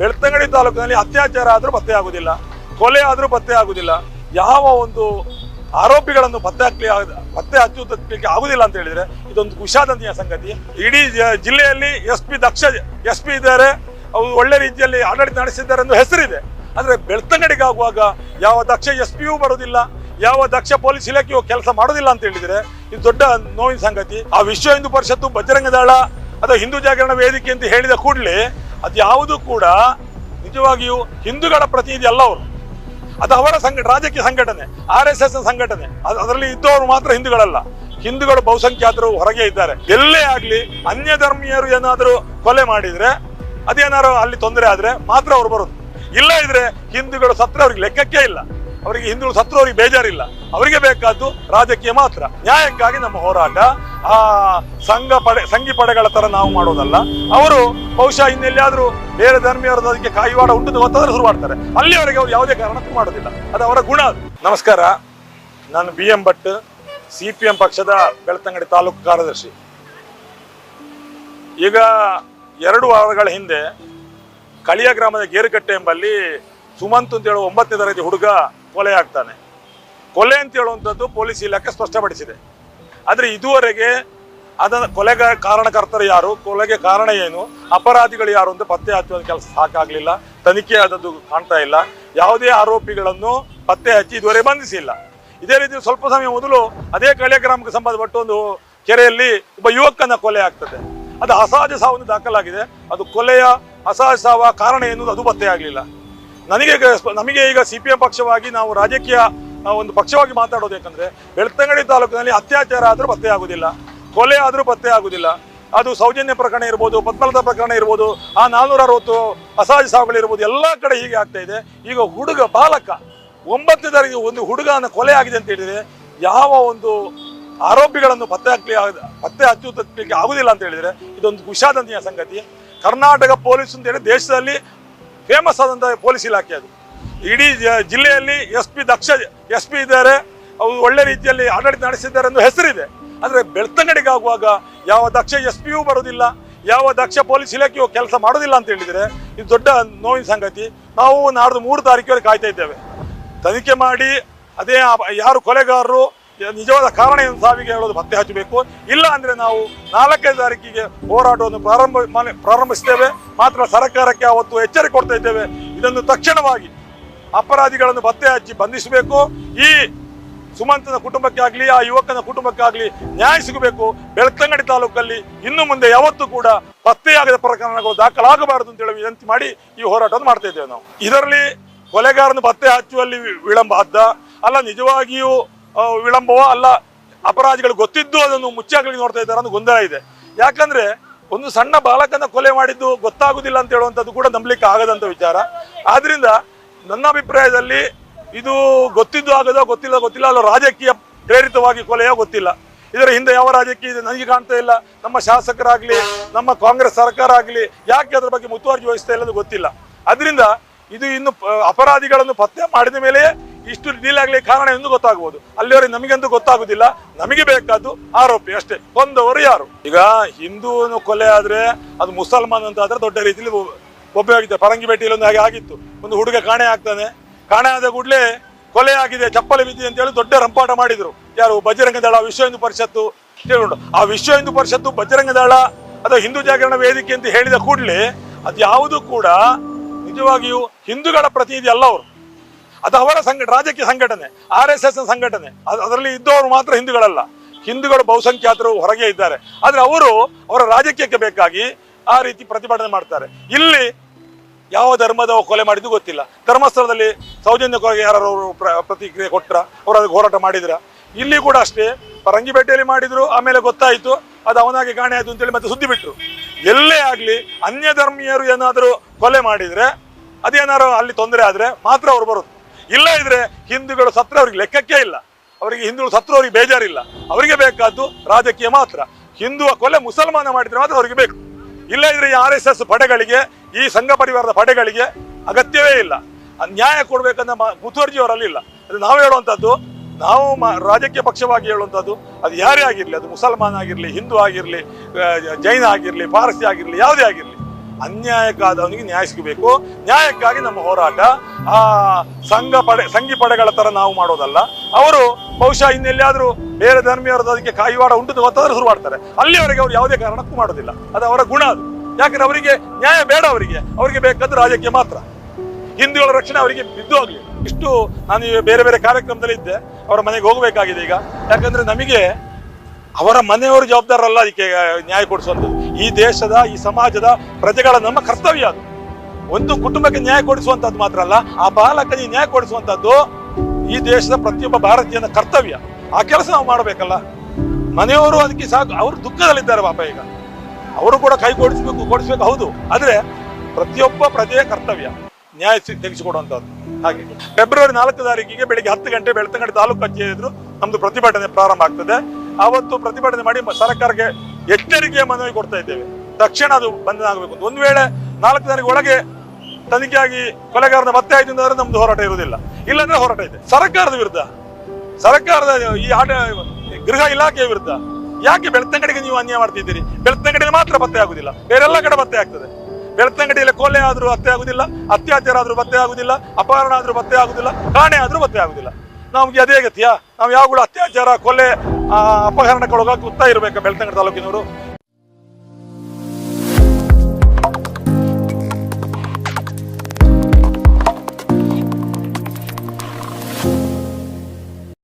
ಬೆಳ್ತಂಗಡಿ ತಾಲೂಕಿನಲ್ಲಿ ಅತ್ಯಾಚಾರ ಆದರೂ ಪತ್ತೆ ಆಗುದಿಲ್ಲ, ಕೊಲೆ ಆದರೂ ಪತ್ತೆ ಆಗುದಿಲ್ಲ, ಯಾವ ಒಂದು ಆರೋಪಿಗಳನ್ನು ಪತ್ತೆ ಹಾಕ್ಲಿ ಪತ್ತೆ ಹಚ್ಚುವುದಕ್ಕೆ ಆಗುದಿಲ್ಲ ಅಂತ ಹೇಳಿದ್ರೆ ಇದೊಂದು ಖುಷಾದಂತಿಯ ಸಂಗತಿ. ಇಡೀ ಜಿಲ್ಲೆಯಲ್ಲಿ ಎಸ್ ಪಿ ದಕ್ಷ, ಎಸ್ ಪಿ ಇದ್ದಾರೆ, ಅವರು ಒಳ್ಳೆ ರೀತಿಯಲ್ಲಿ ಆಡಳಿತ ನಡೆಸಿದ್ದಾರೆ ಎಂದು ಹೆಸರಿದೆ. ಆದರೆ ಬೆಳ್ತಂಗಡಿಗೆ ಆಗುವಾಗ ಯಾವ ದಕ್ಷ ಎಸ್ ಪಿಯೂ ಬರುವುದಿಲ್ಲ, ಯಾವ ದಕ್ಷ ಪೊಲೀಸ್ ಇಲಾಖೆಯು ಕೆಲಸ ಮಾಡೋದಿಲ್ಲ ಅಂತ ಹೇಳಿದ್ರೆ ಇದು ದೊಡ್ಡ ನೋವಿನ ಸಂಗತಿ. ಆ ವಿಶ್ವ ಹಿಂದೂ ಪರಿಷತ್ತು ಬಜರಂಗದಾಳ ಅಥವಾ ಹಿಂದೂ ಜಾಗರಣ ವೇದಿಕೆ ಅಂತ ಹೇಳಿದ ಕೂಡಲೇ ಅದು ಯಾವುದು ಕೂಡ ನಿಜವಾಗಿಯೂ ಹಿಂದೂಗಳ ಪ್ರತಿನಿಧಿ ಅಲ್ಲ ಅವರು. ಅದು ಅವರ ಸಂಘಟ ರಾಜಕೀಯ ಸಂಘಟನೆ, ಆರ್ ಎಸ್ ಎಸ್ ಸಂಘಟನೆ. ಅದ್- ಅದರಲ್ಲಿ ಇದ್ದವರು ಮಾತ್ರ ಹಿಂದೂಗಳಲ್ಲ. ಹಿಂದೂಗಳು ಬಹುಸಂಖ್ಯಾತರು ಹೊರಗೆ ಇದ್ದಾರೆ. ಎಲ್ಲೇ ಆಗಲಿ ಅನ್ಯ ಧರ್ಮೀಯರು ಏನಾದರೂ ಕೊಲೆ ಮಾಡಿದ್ರೆ, ಅದೇನಾದ್ರು ಅಲ್ಲಿ ತೊಂದರೆ ಆದ್ರೆ ಮಾತ್ರ ಅವ್ರು ಬರೋದು. ಇಲ್ಲ ಇದ್ರೆ ಹಿಂದೂಗಳು ಸತ್ರ ಅವ್ರಿಗೆ ಲೆಕ್ಕಕ್ಕೆ ಇಲ್ಲ. ಅವರಿಗೆ ಹಿಂದೂ ಸತ್ರವರಿಗೆ ಬೇಜಾರಿಲ್ಲ. ಅವರಿಗೆ ಬೇಕಾದ್ದು ರಾಜಕೀಯ ಮಾತ್ರ. ನ್ಯಾಯಕ್ಕಾಗಿ ನಮ್ಮ ಹೋರಾಟ. ಆ ಸಂಘ ಪಡೆ, ಸಂಘಿ ಪಡೆಗಳ ತರ ನಾವು ಮಾಡೋದಲ್ಲ. ಅವರು ಬಹುಶಃ ಇನ್ನೆಲ್ಲಿಯಾದ್ರೂ ಬೇರೆ ಧರ್ಮೀಯರದ ಅದಕ್ಕೆ ಕಾಯಿವಾಡ ಉಂಟು ಗೊತ್ತಾದ್ರೆ ಶುರು ಮಾಡ್ತಾರೆ. ಅಲ್ಲಿವರೆಗೆ ಅವ್ರು ಯಾವುದೇ ಕಾರಣಕ್ಕೂ ಮಾಡೋದಿಲ್ಲ. ಅದು ಅವರ ಗುಣ ಅದು. ನಮಸ್ಕಾರ. ನಾನು B M Bhat, C P M ಪಕ್ಷದ ಬೆಳ್ತಂಗಡಿ ತಾಲೂಕು ಕಾರ್ಯದರ್ಶಿ. ಈಗ ಎರಡು ವಾರಗಳ ಹಿಂದೆ ಕಳಿಯ ಗ್ರಾಮದ ಗೇರುಕಟ್ಟೆ ಎಂಬಲ್ಲಿ ಸುಮಂತ್ ಅಂತ ಹೇಳುವ ಒಂಬತ್ತನೇ ತರಗತಿ ಹುಡುಗ ಕೊಲೆ ಆಗ್ತಾನೆ. ಕೊಲೆ ಅಂತ ಹೇಳುವಂಥದ್ದು ಪೊಲೀಸ್ ಇಲಾಖೆ ಸ್ಪಷ್ಟಪಡಿಸಿದೆ. ಆದರೆ ಇದುವರೆಗೆ ಅದನ್ನು ಕೊಲೆಗ ಕಾರಣಕರ್ತರು ಯಾರು, ಕೊಲೆಗೆ ಕಾರಣ ಏನು, ಅಪರಾಧಿಗಳು ಯಾರು ಅಂತ ಪತ್ತೆ ಹಚ್ಚುವ ಕೆಲಸ ಸಾಕಾಗಲಿಲ್ಲ ತನಿಖೆ ಆದದ್ದು ಕಾಣ್ತಾ ಇಲ್ಲ. ಯಾವುದೇ ಆರೋಪಿಗಳನ್ನು ಪತ್ತೆ ಹಚ್ಚಿ ಇದುವರೆಗೆ ಬಂಧಿಸಿಲ್ಲ. ಇದೇ ರೀತಿ ಸ್ವಲ್ಪ ಸಮಯ ಮೊದಲು ಅದೇ ಕಳೆ ಗ್ರಾಮಕ್ಕೆ ಸಂಬಂಧಪಟ್ಟ ಒಂದು ಕೆರೆಯಲ್ಲಿ ಒಬ್ಬ ಯುವಕನ ಕೊಲೆ ಆಗ್ತದೆ. ಅದು ಅಸಹಜ ಸಾವನ್ನು ದಾಖಲಾಗಿದೆ. ಅದು ಕೊಲೆಯ ಅಸಹಜ ಸಾವ ಕಾರಣ ಏನು ಅದು ಪತ್ತೆ ಆಗಲಿಲ್ಲ. ನನಗೆ ನಮಗೆ ಈಗ ಸಿ ಪಿ ಎಂ ಪಕ್ಷವಾಗಿ ನಾವು ರಾಜಕೀಯ ಒಂದು ಪಕ್ಷವಾಗಿ ಮಾತಾಡೋದು ಯಾಕಂದ್ರೆ ಬೆಳ್ತಂಗಡಿ ತಾಲೂಕಿನಲ್ಲಿ ಅತ್ಯಾಚಾರ ಆದರೂ ಪತ್ತೆ ಆಗುದಿಲ್ಲ, ಕೊಲೆ ಆದರೂ ಪತ್ತೆ ಆಗುದಿಲ್ಲ. ಅದು ಸೌಜನ್ಯ ಪ್ರಕರಣ ಇರ್ಬೋದು ಪದ್ಮಲದ ಪ್ರಕರಣ ಇರ್ಬೋದು, ಆ ನಾನ್ನೂರ ಅರವತ್ತು ಅಸಹಜ ಸಾವುಗಳಿರ್ಬೋದು ಎಲ್ಲ ಕಡೆ ಹೀಗೆ ಆಗ್ತಾ ಇದೆ. ಈಗ ಹುಡುಗ, ಬಾಲಕ, ಒಂಬತ್ತನೇ ತಾರೀಕು ಒಂದು ಹುಡುಗನ ಕೊಲೆ ಆಗಿದೆ ಅಂತ ಹೇಳಿದ್ರೆ ಯಾವ ಒಂದು ಆರೋಪಿಗಳನ್ನು ಪತ್ತೆ ಹಾಕ್ಲಿ ಪತ್ತೆ ಹಚ್ಚುತ್ತಲಿಕ್ಕೆ ಆಗುದಿಲ್ಲ ಅಂತ ಹೇಳಿದ್ರೆ ಇದೊಂದು ವಿಷಾದನೀಯ ಸಂಗತಿ. ಕರ್ನಾಟಕ ಪೊಲೀಸ್ ಅಂತ ಹೇಳಿ ದೇಶದಲ್ಲಿ ಫೇಮಸ್ ಆದಂತಹ ಪೊಲೀಸ್ ಇಲಾಖೆ ಅದು. ಇಡೀ ಜಿಲ್ಲೆಯಲ್ಲಿ ಎಸ್ ಪಿ ದಕ್ಷ, ಎಸ್ ಪಿ ಇದ್ದಾರೆ, ಅವರು ಒಳ್ಳೆ ರೀತಿಯಲ್ಲಿ ಆಡಳಿತ ನಡೆಸಿದ್ದಾರೆ ಎಂದು ಹೆಸರಿದೆ. ಆದರೆ ಬೆಳ್ತಂಗಡಿಗಾಗುವಾಗ ಯಾವ ದಕ್ಷ ಎಸ್ ಪಿಯೂ ಬರೋದಿಲ್ಲ, ಯಾವ ದಕ್ಷ ಪೊಲೀಸ್ ಇಲಾಖೆಯು ಕೆಲಸ ಮಾಡೋದಿಲ್ಲ ಅಂತ ಹೇಳಿದರೆ ಇದು ದೊಡ್ಡ ನೋವಿನ ಸಂಗತಿ. ನಾವು ನಾಡ್ದು ಮೂರು ತಾರೀಕು ಕಾಯ್ತಾ ಇದ್ದೇವೆ. ತನಿಖೆ ಮಾಡಿ, ಅದೇ ಯಾರು ಕೊಲೆಗಾರರು ನಿಜವಾದ ಕಾರಣ ಏನು ಸಾವಿಗೆ ಹೇಳೋದು ಪತ್ತೆ ಹಚ್ಚಬೇಕು. ಇಲ್ಲ ಅಂದ್ರೆ ನಾವು ನಾಲ್ಕನೇ ತಾರೀಕಿಗೆ ಹೋರಾಟವನ್ನು ಪ್ರಾರಂಭ ಪ್ರಾರಂಭಿಸ್ತೇವೆ. ಮಾತ್ರ ಸರ್ಕಾರಕ್ಕೆ ಅವತ್ತು ಎಚ್ಚರಿಕೆ ಕೊಡ್ತಾ ಇದ್ದೇವೆ. ಇದನ್ನು ತಕ್ಷಣವಾಗಿ ಅಪರಾಧಿಗಳನ್ನು ಪತ್ತೆ ಹಚ್ಚಿ ಬಂಧಿಸಬೇಕು. ಈ ಸುಮಂತನ ಕುಟುಂಬಕ್ಕೆ ಆಗಲಿ ಆ ಯುವಕನ ಕುಟುಂಬಕ್ಕಾಗಲಿ ನ್ಯಾಯ ಸಿಗಬೇಕು. ಬೆಳ್ತಂಗಡಿ ತಾಲೂಕಲ್ಲಿ ಇನ್ನು ಮುಂದೆ ಯಾವತ್ತೂ ಕೂಡ ಪತ್ತೆಯಾಗದ ಪ್ರಕರಣಗಳು ದಾಖಲಾಗಬಾರದು ಅಂತ ಹೇಳಿ ವಿನಂತಿ ಮಾಡಿ ಈ ಹೋರಾಟವನ್ನು ಮಾಡ್ತಾ ನಾವು. ಇದರಲ್ಲಿ ಕೊಲೆಗಾರನ ಪತ್ತೆ ಹಚ್ಚುವಲ್ಲಿ ವಿಳಂಬ ಆದ್ದ ಅಲ್ಲ, ನಿಜವಾಗಿಯೂ ವಿಳಂಬವ ಅಲ್ಲ, ಅಪರಾಧಿಗಳು ಗೊತ್ತಿದ್ದು ಅದನ್ನು ಮುಚ್ಚಾಗಲಿ ನೋಡ್ತಾ ಇದ್ದಾರೆ ಅನ್ನೋ ಗೊಂದಲ ಇದೆ. ಯಾಕಂದ್ರೆ ಒಂದು ಸಣ್ಣ ಬಾಲಕನ ಕೊಲೆ ಮಾಡಿದ್ದು ಗೊತ್ತಾಗುದಿಲ್ಲ ಅಂತ ಹೇಳುವಂಥದ್ದು ಕೂಡ ನಂಬಲಿಕ್ಕೆ ಆಗದಂತ ವಿಚಾರ. ಆದ್ರಿಂದ ನನ್ನ ಅಭಿಪ್ರಾಯದಲ್ಲಿ ಇದು ಗೊತ್ತಿದ್ದು ಆಗದೋ ಗೊತ್ತಿಲ್ಲ ಗೊತ್ತಿಲ್ಲ ಅಲ್ಲ, ರಾಜಕೀಯ ಪ್ರೇರಿತವಾಗಿ ಕೊಲೆಯೋ ಗೊತ್ತಿಲ್ಲ. ಇದರ ಹಿಂದೆ ಯಾವ ರಾಜಕೀಯ ನನಗೆ ಕಾಣ್ತಾ ಇಲ್ಲ. ನಮ್ಮ ಶಾಸಕರಾಗ್ಲಿ, ನಮ್ಮ ಕಾಂಗ್ರೆಸ್ ಸರ್ಕಾರ ಆಗ್ಲಿ ಯಾಕೆ ಅದರ ಬಗ್ಗೆ ಮುತುವರ್ಜಿ ವಹಿಸ್ತಾ ಇಲ್ಲ ಅದು ಗೊತ್ತಿಲ್ಲ. ಅದರಿಂದ ಇದು ಇನ್ನು ಅಪರಾಧಿಗಳನ್ನು ಪತ್ತೆ ಮಾಡಿದ ಮೇಲೆ ಇಷ್ಟು ಡೀಲ್ ಆಗ್ಲಿ ಕಾರಣ ಎಂದು ಗೊತ್ತಾಗಬಹುದು ಅಲ್ಲಿವರೆಗೆ ನಮಗೆಂದು ಗೊತ್ತಾಗುದಿಲ್ಲ. ನಮಗೆ ಬೇಕಾದ್ದು ಆರೋಪಿ ಅಷ್ಟೇ. ಕೊಂದವರು ಯಾರು? ಈಗ ಹಿಂದೂನು ಕೊಲೆ ಆದ್ರೆ ಅದು ಮುಸಲ್ಮಾನ್ ಅಂತ ಆದ್ರೆ ದೊಡ್ಡ ರೀತಿಯಲ್ಲಿ ಒಬ್ಬೆ ಆಗಿದೆ ಪರಂಗಿಪೇಟೆಯಲ್ಲಿ ಒಂದು ಹಾಗೆ ಆಗಿತ್ತು. ಒಂದು ಹುಡುಗ ಕಾಣೆ ಆಗ್ತಾನೆ. ಕಾಣೆ ಆದ ಕೂಡಲೇ ಕೊಲೆ ಆಗಿದೆ, ಚಪ್ಪಲಿ ಬಿದ್ದಿದೆ ಅಂತ ಹೇಳಿ ದೊಡ್ಡ ರಂಪಾಟ ಮಾಡಿದ್ರು. ಯಾರು? ಬಜರಂಗ ದಳ ವಿಶ್ವ ಹಿಂದೂ ಪರಿಷತ್ತು. ಕೇಳಿಕೊಂಡು ಆ ವಿಶ್ವ ಹಿಂದೂ ಪರಿಷತ್ತು ಬಜರಂಗ ದಳ ಅಥವಾ ಹಿಂದೂ ಜಾಗರಣ ವೇದಿಕೆ ಅಂತ ಹೇಳಿದ ಕೂಡಲೇ ಅದು ಯಾವುದು ಕೂಡ ನಿಜವಾಗಿಯೂ ಹಿಂದೂಗಳ ಪ್ರತಿನಿಧಿ ಅಲ್ಲ ಅವರು. ಅದು ಅವರ ಸಂಘಟ ರಾಜಕೀಯ ಸಂಘಟನೆ, ಆರ್ ಎಸ್ ಎಸ್ ಸಂಘಟನೆ. ಅದರಲ್ಲಿ ಇದ್ದವರು ಮಾತ್ರ ಹಿಂದೂಗಳಲ್ಲ. ಹಿಂದೂಗಳು ಬಹುಸಂಖ್ಯಾತರು ಹೊರಗೆ ಇದ್ದಾರೆ. ಆದರೆ ಅವರು ಅವರ ರಾಜಕೀಯಕ್ಕೆ ಬೇಕಾಗಿ ಆ ರೀತಿ ಪ್ರತಿಭಟನೆ ಮಾಡ್ತಾರೆ. ಇಲ್ಲಿ ಯಾವ ಧರ್ಮದ ಕೊಲೆ ಮಾಡಿದ್ದು ಗೊತ್ತಿಲ್ಲ. ಧರ್ಮಸ್ಥಳದಲ್ಲಿ ಸೌಜನ್ಯ ಕೊಲೆಗೆ ಯಾರು ಪ್ರತಿಕ್ರಿಯೆ ಕೊಟ್ಟರ ಅವರು ಅದಕ್ಕೆ ಹೋರಾಟ ಮಾಡಿದ್ರ? ಇಲ್ಲಿ ಕೂಡ ಅಷ್ಟೇ. ಪರಂಗಿಪೇಟೆಯಲ್ಲಿ ಮಾಡಿದ್ರು, ಆಮೇಲೆ ಗೊತ್ತಾಯಿತು, ಅದು ಅವನಾಗಿ ಕಾಣೆ ಆಯ್ತು ಅಂತೇಳಿ ಮತ್ತೆ ಸುದ್ದಿ ಬಿಟ್ಟರು ಎಲ್ಲೇ ಆಗಲಿ ಅನ್ಯ ಧರ್ಮೀಯರು ಏನಾದರೂ ಕೊಲೆ ಮಾಡಿದ್ರೆ ಅದೇನಾರು ಅಲ್ಲಿ ತೊಂದರೆ ಆದ್ರೆ ಮಾತ್ರ ಅವ್ರು ಬರೋದು ಇಲ್ಲ ಇದ್ರೆ ಹಿಂದೂಗಳು ಸತ್ರ ಅವ್ರಿಗೆ ಲೆಕ್ಕಕ್ಕೆ ಇಲ್ಲ. ಅವರಿಗೆ ಹಿಂದೂಗಳು ಸತ್ರ ಅವ್ರಿಗೆ ಬೇಜಾರಿಲ್ಲ. ಅವರಿಗೆ ಬೇಕಾದ್ದು ರಾಜಕೀಯ ಮಾತ್ರ. ಹಿಂದೂ ಕೊಲೆ ಮುಸಲ್ಮಾನ ಮಾಡಿದ್ರೆ ಮಾತ್ರ ಅವರಿಗೆ ಬೇಕು. ಇಲ್ಲ ಇದ್ರೆ ಈ ಆರ್ ಎಸ್ ಎಸ್ ಪಡೆಗಳಿಗೆ, ಈ ಸಂಘ ಪರಿವಾರದ ಪಡೆಗಳಿಗೆ ಅಗತ್ಯವೇ ಇಲ್ಲ. ನ್ಯಾಯ ಕೊಡ್ಬೇಕಂದ್ರೆ ಮುತುವರ್ಜಿ ಅವರಲ್ಲಿ ಇಲ್ಲ. ಅದು ನಾವು ಹೇಳುವಂಥದ್ದು, ನಾವು ರಾಜಕೀಯ ಪಕ್ಷವಾಗಿ ಹೇಳುವಂಥದ್ದು, ಅದು ಯಾರೇ ಆಗಿರಲಿ, ಅದು ಮುಸಲ್ಮಾನ್ ಆಗಿರಲಿ, ಹಿಂದೂ ಆಗಿರಲಿ ಜೈನ ಆಗಿರಲಿ, ಪಾರಸಿ ಆಗಿರಲಿ, ಯಾವುದೇ ಆಗಿರಲಿ. ಅನ್ಯಾಯಕ್ಕಾದವನಿಗೆ ನ್ಯಾಯ ಸಿಗಬೇಕು. ನ್ಯಾಯಕ್ಕಾಗಿ ನಮ್ಮ ಹೋರಾಟ. ಆ ಸಂಘ ಪಡೆ, ಸಂಘಿ ಪಡೆಗಳ ತರ ನಾವು ಮಾಡೋದಲ್ಲ. ಅವರು ಬಹುಶಃ ಇನ್ನೆಲ್ಲಾದರೂ ಬೇರೆ ಧರ್ಮೀಯರದ್ದು ಅದಕ್ಕೆ ಕಾಯಿವಾಡ ಉಂಟು ಗೊತ್ತಾದ್ರೆ ಶುರು ಮಾಡ್ತಾರೆ. ಅಲ್ಲಿವರೆಗೆ ಅವ್ರು ಯಾವುದೇ ಕಾರಣಕ್ಕೂ ಮಾಡೋದಿಲ್ಲ. ಅದು ಅವರ ಗುಣ ಅದು. ಯಾಕಂದ್ರೆ ಅವರಿಗೆ ನ್ಯಾಯ ಬೇಡ ಅವರಿಗೆ. ಅವರಿಗೆ ಬೇಕಾದ್ರೆ ರಾಜಕೀಯ ಮಾತ್ರ. ಹಿಂದೂಗಳ ರಕ್ಷಣೆ ಅವರಿಗೆ ಬಿದ್ದು ಹೋಗ್ಲಿ. ಇಷ್ಟು ನಾನು ಬೇರೆ ಬೇರೆ ಕಾರ್ಯಕ್ರಮದಲ್ಲಿ ಇದ್ದೆ. ಅವರ ಮನೆಗೆ ಹೋಗಬೇಕಾಗಿದೆ ಈಗ. ಯಾಕಂದ್ರೆ ನಮಗೆ ಅವರ ಮನೆಯವರು ಜವಾಬ್ದಾರಲ್ಲ ಅದಕ್ಕೆ ನ್ಯಾಯ ಕೊಡಿಸುವಂಥದ್ದು. ಈ ದೇಶದ, ಈ ಸಮಾಜದ ಪ್ರಜೆಗಳ ನಮ್ಮ ಕರ್ತವ್ಯ ಅದು. ಒಂದು ಕುಟುಂಬಕ್ಕೆ ನ್ಯಾಯ ಕೊಡಿಸುವಂತದ್ದು ಮಾತ್ರ ಅಲ್ಲ, ಆ ಬಾಲಕನಿಗೆ ನ್ಯಾಯ ಕೊಡಿಸುವಂತದ್ದು ಈ ದೇಶದ ಪ್ರತಿಯೊಬ್ಬ ಭಾರತೀಯನ ಕರ್ತವ್ಯ. ಆ ಕೆಲಸ ನಾವು ಮಾಡಬೇಕಲ್ಲ. ಮನೆಯವರು ಅದಕ್ಕೆ ಸಾಕು, ಅವರು ದುಃಖದಲ್ಲಿದ್ದಾರೆ ಪಾಪ ಈಗ. ಅವರು ಕೂಡ ಕೈ ಕೊಡಿಸ್ಬೇಕು ಕೊಡಿಸ್ಬೇಕು, ಹೌದು. ಆದರೆ ಪ್ರತಿಯೊಬ್ಬ ಪ್ರಜೆಯ ಕರ್ತವ್ಯ ನ್ಯಾಯ ತೆಗೆಸಿಕೊಡುವಂಥದ್ದು ಹಾಗೆ. ಫೆಬ್ರವರಿ ನಾಲ್ಕು ತಾರೀಕಿಗೆ ಬೆಳಿಗ್ಗೆ ಹತ್ತು ಗಂಟೆ ಬೆಳ್ತಂಗಡಿ ತಾಲೂಕು ಕಚೇರಿ ಎದುರು ನಮ್ದು ಪ್ರತಿಭಟನೆ ಪ್ರಾರಂಭ ಆಗ್ತದೆ. ಆವತ್ತು ಪ್ರತಿಭಟನೆ ಮಾಡಿ ಸರ್ಕಾರಕ್ಕೆ ಎಚ್ಚರಿಕೆಯ ಮನವಿ ಕೊಡ್ತಾ ಇದ್ದೇವೆ. ತಕ್ಷಣ ಅದು ಬಂಧನ ಆಗಬೇಕು ಒಂದು ವೇಳೆ ನಾಲ್ಕು ತಾರೀಕು ಒಳಗೆ ತನಿಖೆಯಾಗಿ ಕೊಲೆಗಾರನ ಮತ್ತೆ ಆಯ್ತು ಅಂದ್ರೆ ನಮ್ದು ಹೋರಾಟ ಇರುವುದಿಲ್ಲ. ಇಲ್ಲಾಂದ್ರೆ ಹೋರಾಟ ಇದೆ. ಸರ್ಕಾರದ ವಿರುದ್ಧ, ಸರ್ಕಾರದ ಈ ಆಟ ಗೃಹ ಇಲಾಖೆಯ ವಿರುದ್ಧ ಯಾಕೆ ಬೆಳ್ತಂಗಡಿಗೆ ನೀವು ಅನ್ಯಾಯ ಮಾಡ್ತಿದ್ದೀರಿ? ಬೆಳ್ತಂಗಡಿಯಲ್ಲಿ ಮಾತ್ರ ಪತ್ತೆ ಆಗುದಿಲ್ಲ. ಬೇರೆಲ್ಲ ಕಡೆ ಪತ್ತೆ ಆಗ್ತದೆ. ಬೆಳ್ತಂಗಡಿಯಲ್ಲಿ ಕೊಲೆ ಆದ್ರೂ ಪತ್ತೆ ಆಗುದಿಲ್ಲ, ಅತ್ಯಾಚಾರ ಆದ್ರೂ ಪತ್ತೆ ಆಗುದಿಲ್ಲ, ಅಪಹರಣ ಆದ್ರೂ ಪತ್ತೆ ಆಗುದಿಲ್ಲ ಕಾಣೆ ಆದ್ರೂ ಪತ್ತೆ ಆಗುದಿಲ್ಲ. ನಮ್ಗೆ ಅದೇ ಗತಿಯಾ ನಾವು ಯಾವಾಗಲೂ ಅತ್ಯಾಚಾರ ಕೊಲೆ ಅಪಹರಣಕ್ಕೆ ಒಳಗಾಗಿ ಗೊತ್ತಾ ಇರ್ಬೇಕು ಬೆಳ್ತಂಗಡಿ ತಾಲೂಕಿನವರು.